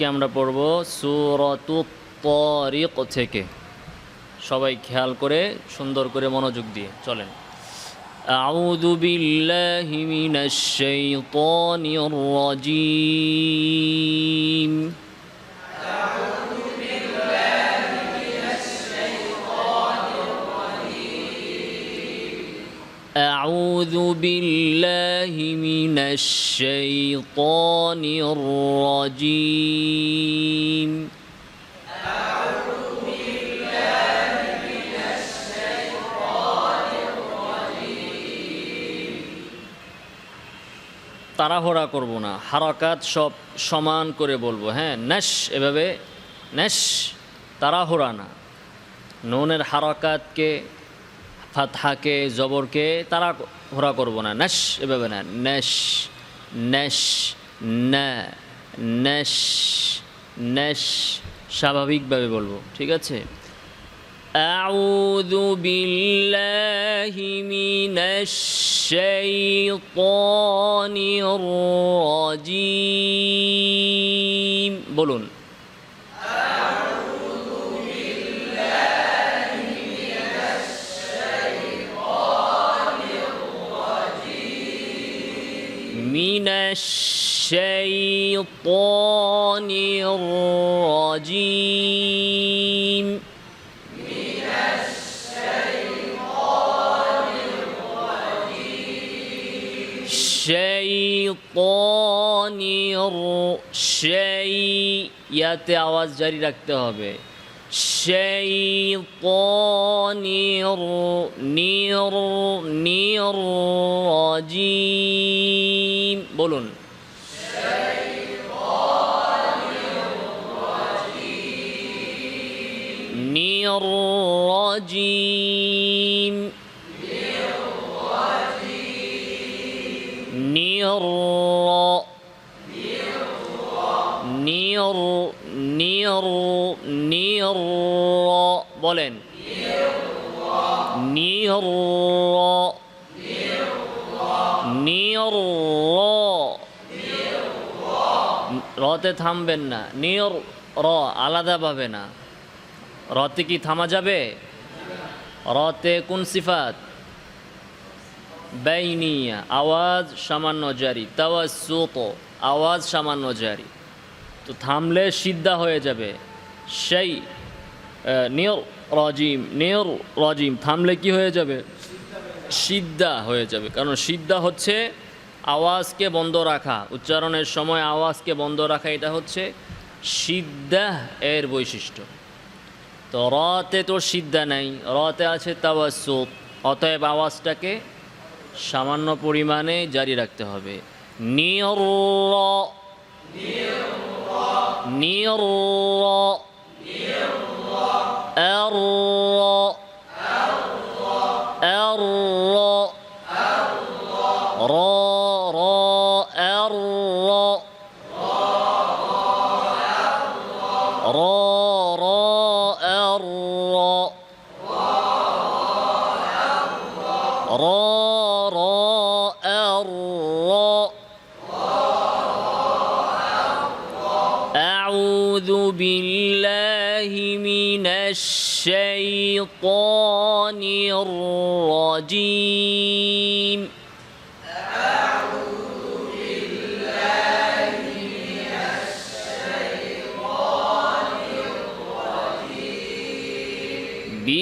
আজকে আমরা পড়ব সুরতু তরিক থেকে সবাই খেয়াল করে সুন্দর করে মনোযোগ দিয়ে চলেন أعوذ بالله من الشيطان الرجيم أعوذ بالله من الشيطان الرجيم তাড়াহুড়া করব না হারাকাত সব সমান করে বলবো হ্যাঁ ন্যাশ এভাবে ন্যাশ তাড়াহুড়া না নুনের হারাকাতকে ফাতহাকে জবরকে তারা ঘোরা করব না ন্যাশ এভাবে না ন্যাশ ন্যাশ ন্যা ন্যাশ ন্যাশ স্বাভাবিকভাবে বলবো ঠিক আছে أعوذ بالله من الشيطان الرجيم বলুন من الشيطان الرجيم شيطان সেই ইয়াতে আওয়াজ জারি রাখতে হবে شيطان নির নির রাজিম বলুন। নির রাজিম নির নির নির নির বলেন। নির রতে থামবেন না। নির র আলাদাভাবে না। রতে কি থামা যাবে? রতে কোন সিফাত? বাইনিয়া, আওয়াজ সামান্য জারি। তাওয়াসুত আওয়াজ সামান্য জারি। তো থামলে সিদ্ধা হয়ে যাবে। সেই নিয়র রজিম নিয়র রজিম, থামলে কি হয়ে যাবে? সিদ্ধা হয়ে যাবে। কারণ সিদ্ধা হচ্ছে আওয়াজকে বন্ধ রাখা, উচ্চারণের সময় আওয়াজকে বন্ধ রাখা, এটা হচ্ছে সিদ্ধা এর বৈশিষ্ট্য। তো রতে তো সিদ্ধা নাই, রতে আছে তাওয়াসুত অতএব আওয়াজটাকে সামান্য পরিমাণে জারি রাখতে হবে। নিয়র নিয়র را را را الرا أعوذ بالله من الشيطان الرجيم.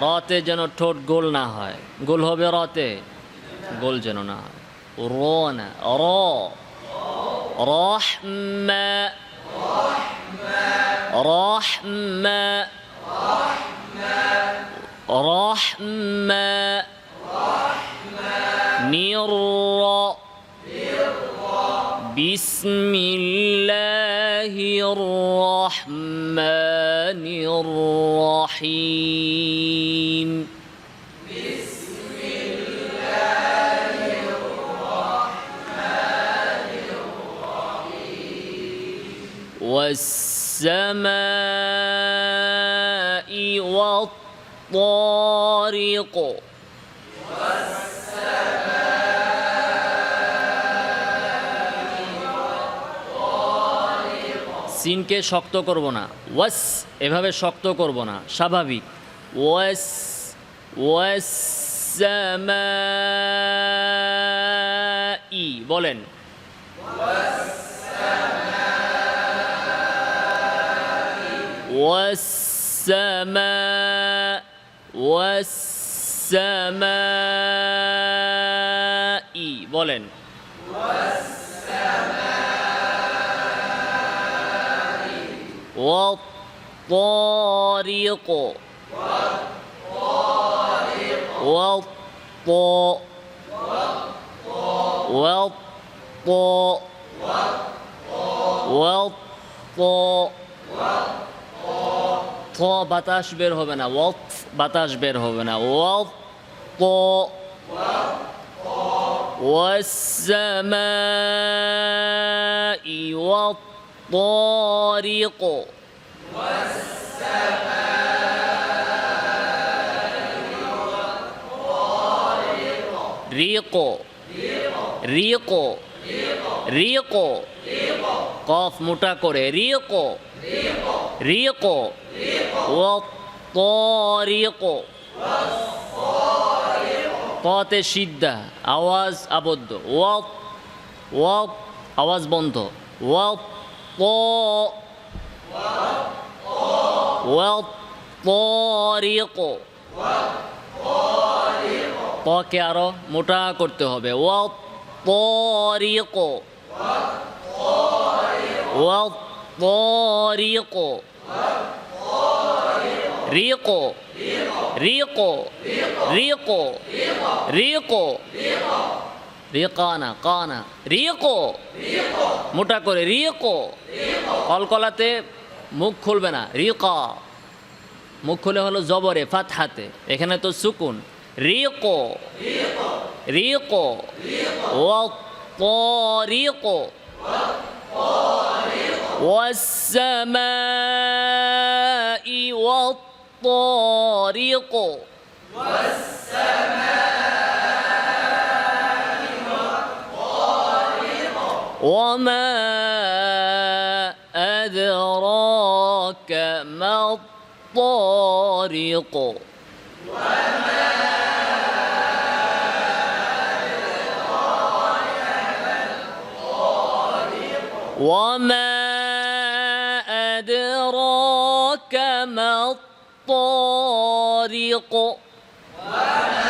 রতে যেন ঠোঁট গোল না হয়। গোল হবে রতে। গোল যেন না হয়। র। না র রহমা رحمة نر بسم الله الرحمن الرحيم. والسماء والطارق. সিনকে শক্ত করব না ওয়াস এভাবে শক্ত করব না স্বাভাবিক ওয়াস ওয়াস ই বলেন والسماء والسماء বলেন والطارق والطاء والطاء والطاء থ বাতাস বের হবে না ওয়াত বাতাস বের হবে না ওয়াত ত والسماء والطارق রিকো রিকো রিকো কফ মোটা করে রিকো রিকো ও তরিকো কতে সিদ্ধা, আওয়াজ আবদ্ধ ওয়াপ ওয়াপ আওয়াজ বন্ধ ওয়াপ ক ওয়ারিক তকে আরও মোটা করতে হবে। ওয়ারিক ওয়ারিক রিকো। রিকো। রিকো। রিকো। রিকানা, কানা। রিকো। মোটা করে রিকো। কলকলাতে মুখ খুলবে না রিকা মুখ খুলে হলো জবরে ফাতহাতে এখানে তো সুকুন রিকো রিকো ও রিকো والسماء والطارق وما أدراك ما الطارق؟ وما أدراك ما الطارق؟ أدراك